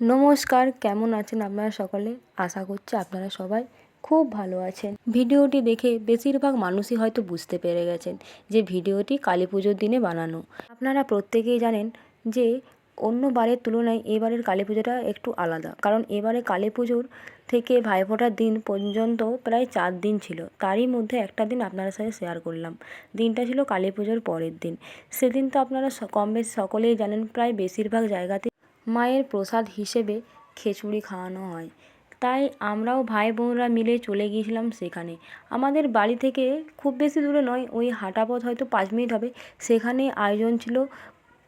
নমস্কার, কেমন আছেন আপনারা সকলে? আশা করছি আপনারা সবাই খুব ভালো আছেন। ভিডিওটি দেখে বেশিরভাগ মানুষই হয়তো বুঝতে পেরে গেছেন যে ভিডিওটি কালী পুজোর দিনে বানানো। আপনারা প্রত্যেকেই জানেন যে অন্য বারের তুলনায় এবারের কালী পুজোটা একটু আলাদা। কারণ এবারে কালী পুজোর থেকে ভাইফোঁটার দিন পর্যন্ত প্রায় চার দিন ছিল। তারই মধ্যে একটা দিন আপনার সাথে শেয়ার করলাম। দিনটা ছিল কালী পুজোর পরের দিন। সেদিন তো আপনারা কম বেশি সকলেই জানেন, প্রায় বেশিরভাগ জায়গাতে মায়ের প্রসাদ হিসেবে খিচুড়ি খাওয়ানো হয়। তাই আমরাও ভাই বোনরা মিলে চলে গিয়েছিলাম সেখানে। আমাদের বাড়ি থেকে খুব বেশি দূরে নয়, ওই হাঁটা পথ হয়তো পাঁচ মিনিট হবে। সেখানে আয়োজন ছিল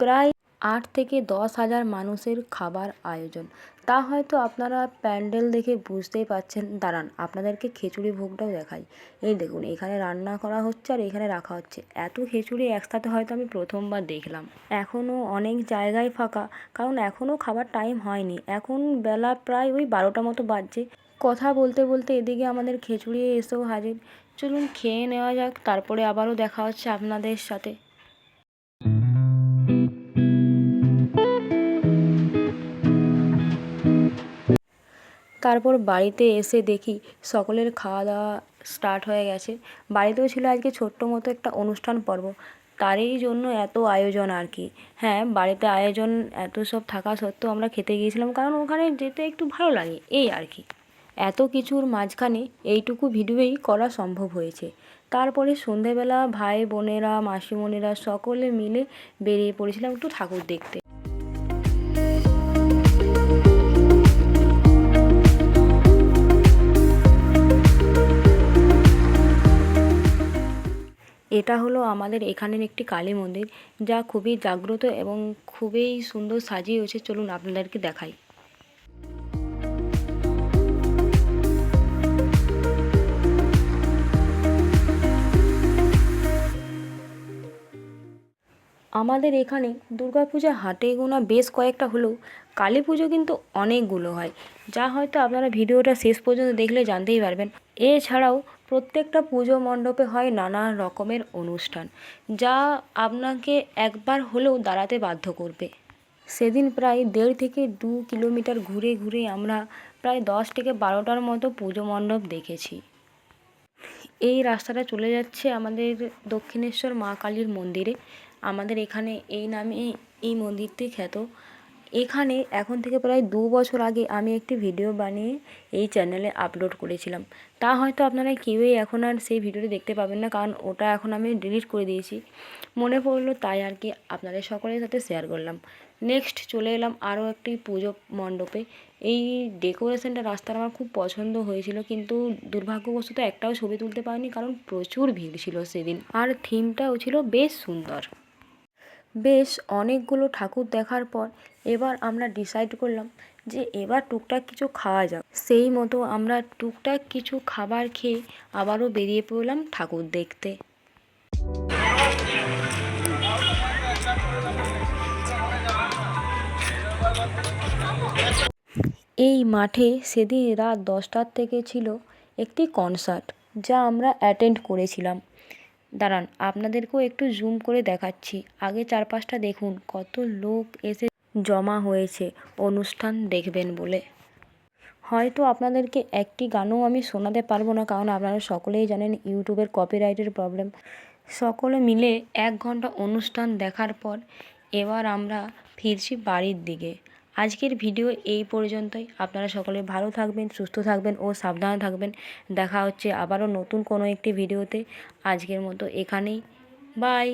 প্রায় আট থেকে দশ হাজার মানুষের খাবার আয়োজন। তা হয়তো আপনারা প্যান্ডেল দেখে বুঝতেই পারছেন। দাঁড়ান, আপনাদেরকে খিচুড়ি ভোগটাও দেখাই। এই দেখুন, এখানে রান্না করা হচ্ছে আর এখানে রাখা হচ্ছে। এত খিচুড়ি একসাথে হয়তো আমি প্রথমবার দেখলাম। এখনও অনেক জায়গায় ফাঁকা, কারণ এখনও খাবার টাইম হয়নি। এখন বেলা প্রায় ওই বারোটা মতো বাজছে। কথা বলতে বলতে এদিকে আমাদের খিচুড়ি এসেও হাজির। চলুন খেয়ে নেওয়া যাক, তারপরে আবারও দেখা হচ্ছে আপনাদের সাথে। তারপর বাড়িতে এসে দেখি সকলের খাওয়া দাওয়া স্টার্ট হয়ে গেছে। বাড়িতেও ছিল আজকে ছোট্ট মতো একটা অনুষ্ঠান পর্ব। তারই জন্য এত আয়োজন আর কি। হ্যাঁ বাড়িতে আয়োজন এত সব থাকা সত্ত্বেও আমরা খেতে গিয়েছিলাম কারণ ওখানে যেতে একটু ভালো লাগে, এই আর কি। এত কিছুর মাঝখানে এইটুকু ভিডিওই করা সম্ভব হয়েছে। তারপরে সন্ধেবেলা ভাই বোনেরা, মাসিমণিরা সকলে মিলে বেরিয়ে পড়েছিলাম একটু ঠাকুর দেখতে। এটা হলো আমাদের এখানের একটি কালী মন্দির, যা খুবই জাগ্রত এবং খুবই সুন্দর সাজিয়ে সাজিয়েছে চলুন আপনাদেরকে দেখাই। আমাদের এখানে দুর্গাপূজা হাটে গোনা বেশ কয়েকটা হলেও কালী পুজো কিন্তু অনেকগুলো হয়, যা হয়তো আপনারা ভিডিওটা শেষ পর্যন্ত দেখলে জানতেই পারবেন। এছাড়াও প্রত্যেকটা পুজো মণ্ডপে হয় নানা রকমের অনুষ্ঠান, যা আপনাকে একবার হলেও দাঁড়াতে বাধ্য করবে। সেদিন প্রায় দেড় থেকে দু কিলোমিটার ঘুরে ঘুরে আমরা প্রায় দশ থেকে বারোটার মতো পুজো মণ্ডপ দেখেছি। এই রাস্তাটা চলে যাচ্ছে আমাদের দক্ষিণেশ্বর মা কালীর মন্দিরে। আমাদের এখানে এই নামে এই মন্দিরটি খ্যাত। এখানে এখন থেকে প্রায় দু বছর আগে আমি একটি ভিডিও বানিয়ে এই চ্যানেলে আপলোড করেছিলাম। তা হয়তো আপনারা কেউই এখন আর সেই ভিডিওটি দেখতে পাবেন না, কারণ ওটা এখন আমি ডিলিট করে দিয়েছি। মনে পড়ল তাই আর কি আপনাদের সকলের সাথে শেয়ার করলাম। নেক্সট চলে এলাম আরও একটি পুজো মণ্ডপে। এই ডেকোরেশনটা রাস্তার আমার খুব পছন্দ হয়েছিল, কিন্তু দুর্ভাগ্যবশত একটাও ছবি তুলতে পারিনি, কারণ প্রচুর ভিড় ছিল সেদিন। আর থিমটাও ছিল বেশ সুন্দর। বেশ অনেকগুলো ঠাকুর দেখার পর এবার আমরা ডিসাইড করলাম যে এবার টুকটাক কিছু খাওয়া যাক। সেই মতো আমরা টুকটাক কিছু খাবার খেয়ে আবারও বেরিয়ে পড়লাম ঠাকুর দেখতে। এই মাঠে সেদিন রাত দশটার থেকে ছিল একটি কনসার্ট যা আমরা অ্যাটেন্ড করেছিলাম। দাঁড়ান, আপনাদেরকেও একটু জুম করে দেখাচ্ছি। আগে চারপাশটা দেখুন, কত লোক এসে জমা হয়েছে, অনুষ্ঠান দেখবেন বলে। হয়তো আপনাদেরকে একটি গানও আমি শোনাতে পারব না, কারণ আপনারা সকলেই জানেন ইউটিউবের কপিরাইটের প্রবলেম সকলে মিলে এক ঘণ্টা অনুষ্ঠান দেখার পর এবার আমরা ফিরছি বাড়ির দিকে। আজকের ভিডিও এই পর্যন্তই। আপনারা সকলে ভালো থাকবেন, সুস্থ থাকবেন ও সাবধানে থাকবেন। দেখা হচ্ছে আবারও নতুন কোনো একটি ভিডিওতে। আজকের মতো এখানেই। বাই